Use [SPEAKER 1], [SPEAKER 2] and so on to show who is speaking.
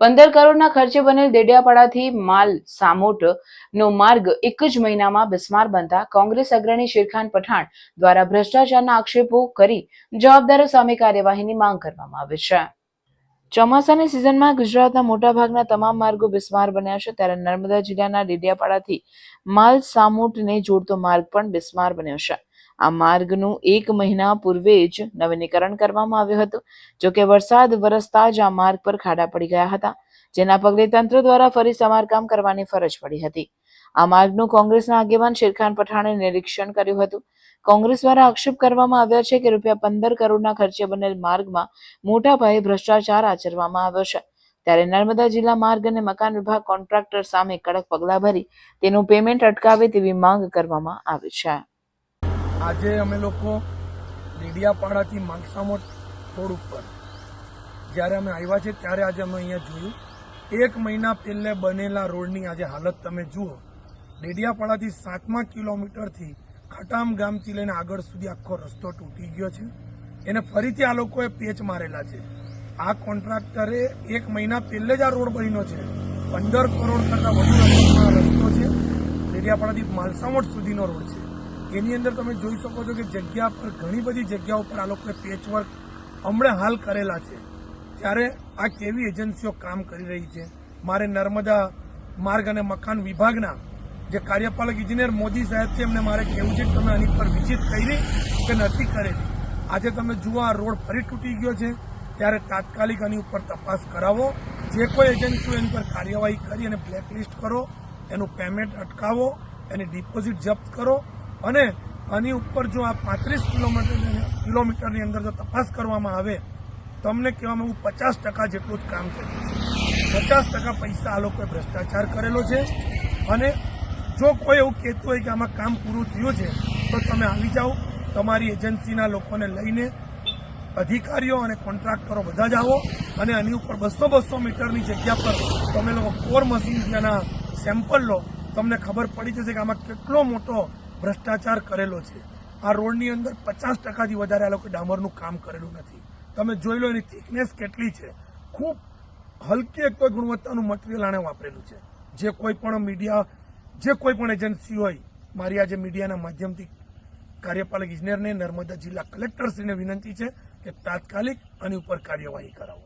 [SPEAKER 1] પંદર કરોડના ખર્ચે બનેલ દેડિયાપાડાથી માલ સામોટ નો માર્ગ એક જ મહિનામાં બિસ્માર બનતા કોંગ્રેસ અગ્રણી શિરખાન પઠાણ દ્વારા ભ્રષ્ટાચારના આક્ષેપો કરી જવાબદારો સામે કાર્યવાહીની માંગ કરવામાં આવી છે. ચોમાસાની સિઝનમાં ગુજરાતના મોટાભાગના તમામ માર્ગો બિસ્માર બન્યા છે ત્યારે નર્મદા જિલ્લાના ડેડિયાપાડાથી માલ સામોટને જોડતો માર્ગ પણ બિસ્માર બન્યો છે. આ માર્ગનું એક મહિના પૂર્વે જ નવીનીકરણ કરવામાં આવ્યું હતું. જોકે વરસાદ વરસતા જ આ માર્ગ પર ખાડા પડી ગયા હતા, જેના પગલે તંત્ર દ્વારા ફરી સમારકામ કરવાની ફરજ પડી હતી. આ માર્ગનું કોંગ્રેસના આગેવાન શેરખાન પઠાણે નિરીક્ષણ કર્યું હતું. કોંગ્રેસ દ્વારા આક્ષેપ કરવામાં આવ્યા છે કે રૂપિયા પંદર કરોડના ખર્ચે બનેલ માર્ગમાં મોટા પાયે ભ્રષ્ટાચાર આચરવામાં આવ્યો છે. ત્યારે નર્મદા જિલ્લા માર્ગ અને મકાન વિભાગ કોન્ટ્રાક્ટર સામે કડક પગલાં ભરી તેનું પેમેન્ટ અટકાવે તેવી માંગ કરવામાં આવી છે.
[SPEAKER 2] આજે અમે લોકો ડેડિયાપાડાથી માલસામોટ રોડ ઉપર જ્યારે અમે આવ્યા છે ત્યારે આજે અમે અહીંયા જોયું. એક મહિના પહેલે બનેલા રોડની આજે હાલત તમે જુઓ. ડેડિયાપાડાથી સાતમા કિલોમીટરથી ખટામ ગામથી લઈને આગળ સુધી આખો રસ્તો તૂટી ગયો છે. એને ફરીથી આ લોકોએ પેચ મારેલા છે. આ કોન્ટ્રાક્ટરે એક મહિના પહેલે જ આ રોડ બન્યો છે. પંદર કરોડ કરતાં વધુ રસ્તો છે. ડેડિયાપાડાથી માલસામોટ સુધીનો રોડ છે. એની અંદર તમે જોઈ શકો છો કે જગ્યા પર ઘણી બધી જગ્યાઓ પર આ લોકોએ પેચવર્ક હમણાં હાલ કરેલા છે. ત્યારે આ કેવી એજન્સીઓ કામ કરી રહી છે? મારે નર્મદા માર્ગ અને મકાન વિભાગના જે કાર્યપાલક ઇજનેર મોદી સાહેબ છે, એમને મારે કહેવું છે કે તમે આની પર વિઝિટ કરી કે નથી કરેલી આજે તમે જુઓ, આ રોડ ફરી તૂટી ગયો છે. ત્યારે તાત્કાલિક આની ઉપર તપાસ કરાવો. જે કોઈ એજન્સીઓ એની પર કાર્યવાહી કરી અને બ્લેકલિસ્ટ કરો. એનું પેમેન્ટ અટકાવો. એની ડિપોઝિટ જપ્ત કરો. અને આની ઉપર જો આ પાંત્રીસ કિલોમીટર કિલોમીટરની અંદર જો તપાસ કરવામાં આવે, તમને કહેવામાં હું પચાસ ટકા જેટલું જ કામ કર્યું પચાસ ટકા પૈસા આ લોકોએ ભ્રષ્ટાચાર કરેલો છે અને જો કોઈ એવું કહેતું હોય કે આમાં કામ પૂરું થયું છે, તો તમે આવી જાઓ, તમારી એજન્સીના લોકોને લઈને અધિકારીઓ અને કોન્ટ્રાક્ટરો બધા જ આવો અને આની ઉપર બસો બસો મીટરની જગ્યા પર તમે લોકો કોર મશીન જેના સેમ્પલ લો, તમને ખબર પડી જશે કે આમાં કેટલો મોટો ભ્રષ્ટાચાર કરેલો છે. આ રોડની અંદર પચાસ ટકાથી વધારે આ લોકો ડામરનું કામ કરેલું નથી. તમે જોઈ લો એની થિકનેસ કેટલી છે. ખૂબ હલકી એક તો ગુણવત્તાનું મટીરિયલ આણે વાપરેલું છે. જે કોઈ પણ મીડિયા જે કોઈ પણ એજન્સી હોય, મારી આજે મીડિયાના માધ્યમથી કાર્યપાલક ઇજનેરને નર્મદા જિલ્લા કલેક્ટરશ્રીને વિનંતી છે કે તાત્કાલિક આની ઉપર કાર્યવાહી કરાવો.